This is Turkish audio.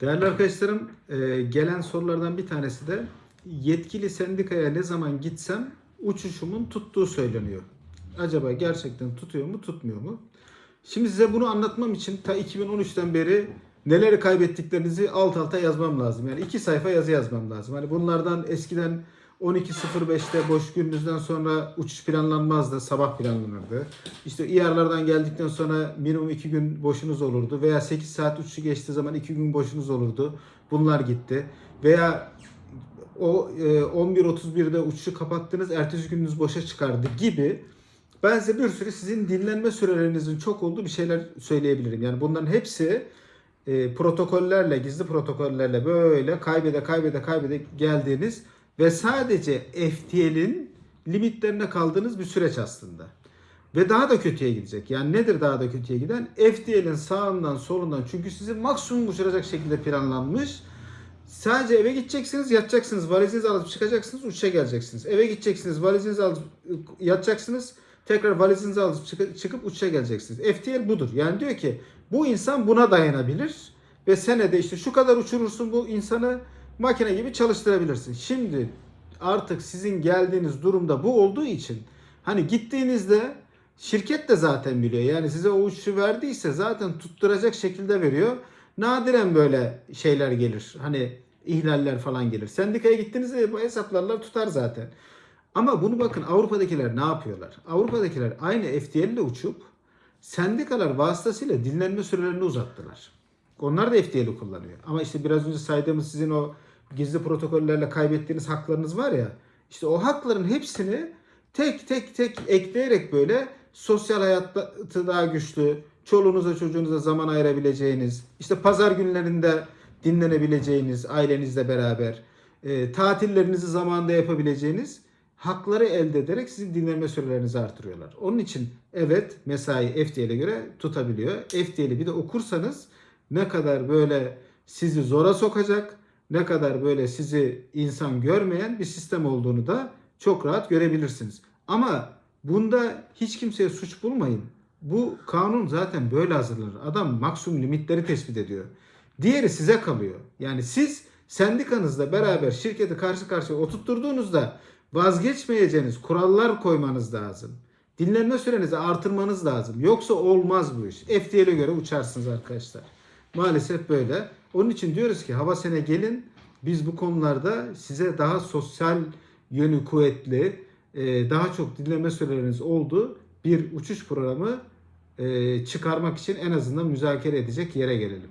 Değerli arkadaşlarım, e, gelen sorulardan bir tanesi de yetkili sendikaya ne zaman gitsem uçuşumun tuttuğu söyleniyor. Acaba gerçekten tutuyor mu, tutmuyor mu? Şimdi size bunu anlatmam için ta 2013'ten beri neleri kaybettiklerinizi alt alta yazmam lazım. Yani iki sayfa yazı yazmam lazım. Hani bunlardan eskiden 12.05'te boş gününüzden sonra uçuş planlanmazdı, sabah planlanırdı. İşte İYAR'lardan geldikten sonra minimum 2 gün boşunuz olurdu veya 8 saat uçuşu geçtiği zaman 2 gün boşunuz olurdu. Bunlar gitti. Veya o e, 11.31'de uçuşu kapattınız, ertesi gününüz boşa çıkardı gibi ben size bir sürü sizin dinlenme sürelerinizin çok olduğu bir şeyler söyleyebilirim. Yani bunların hepsi e, protokollerle, gizli protokollerle böyle kaybede kaybede kaybede geldiğiniz ve sadece FTL'in limitlerine kaldığınız bir süreç aslında. Ve daha da kötüye gidecek. Yani nedir daha da kötüye giden? FTL'in sağından solundan çünkü sizi maksimum uçuracak şekilde planlanmış. Sadece eve gideceksiniz, yatacaksınız, valizinizi alıp çıkacaksınız, uçuşa geleceksiniz. Eve gideceksiniz, valizinizi alıp yatacaksınız, tekrar valizinizi alıp çıkıp, çıkıp geleceksiniz. FTL budur. Yani diyor ki bu insan buna dayanabilir ve senede işte şu kadar uçurursun bu insanı makine gibi çalıştırabilirsin. Şimdi artık sizin geldiğiniz durumda bu olduğu için hani gittiğinizde şirket de zaten biliyor. Yani size o uçuşu verdiyse zaten tutturacak şekilde veriyor. Nadiren böyle şeyler gelir. Hani ihlaller falan gelir. Sendikaya gittiğinizde bu hesaplarlar tutar zaten. Ama bunu bakın Avrupa'dakiler ne yapıyorlar? Avrupa'dakiler aynı FTL ile uçup sendikalar vasıtasıyla dinlenme sürelerini uzattılar. Onlar da FTL'i kullanıyor. Ama işte biraz önce saydığımız sizin o gizli protokollerle kaybettiğiniz haklarınız var ya. İşte o hakların hepsini tek tek tek ekleyerek böyle sosyal hayatı daha güçlü, çoluğunuza çocuğunuza zaman ayırabileceğiniz, işte pazar günlerinde dinlenebileceğiniz ailenizle beraber, e, tatillerinizi zamanında yapabileceğiniz hakları elde ederek sizin dinlenme sürelerinizi artırıyorlar. Onun için evet mesai FTL'e göre tutabiliyor. FTL'i bir de okursanız ne kadar böyle sizi zora sokacak, ne kadar böyle sizi insan görmeyen bir sistem olduğunu da çok rahat görebilirsiniz. Ama bunda hiç kimseye suç bulmayın. Bu kanun zaten böyle hazırlanır. Adam maksimum limitleri tespit ediyor. Diğeri size kalıyor. Yani siz sendikanızla beraber şirketi karşı karşıya oturtturduğunuzda vazgeçmeyeceğiniz kurallar koymanız lazım. Dinlenme sürenizi artırmanız lazım. Yoksa olmaz bu iş. FTL'e göre uçarsınız arkadaşlar. Maalesef böyle. Onun için diyoruz ki hava sene gelin. Biz bu konularda size daha sosyal yönü kuvvetli, e, daha çok dinleme süreleriniz olduğu bir uçuş programı e, çıkarmak için en azından müzakere edecek yere gelelim.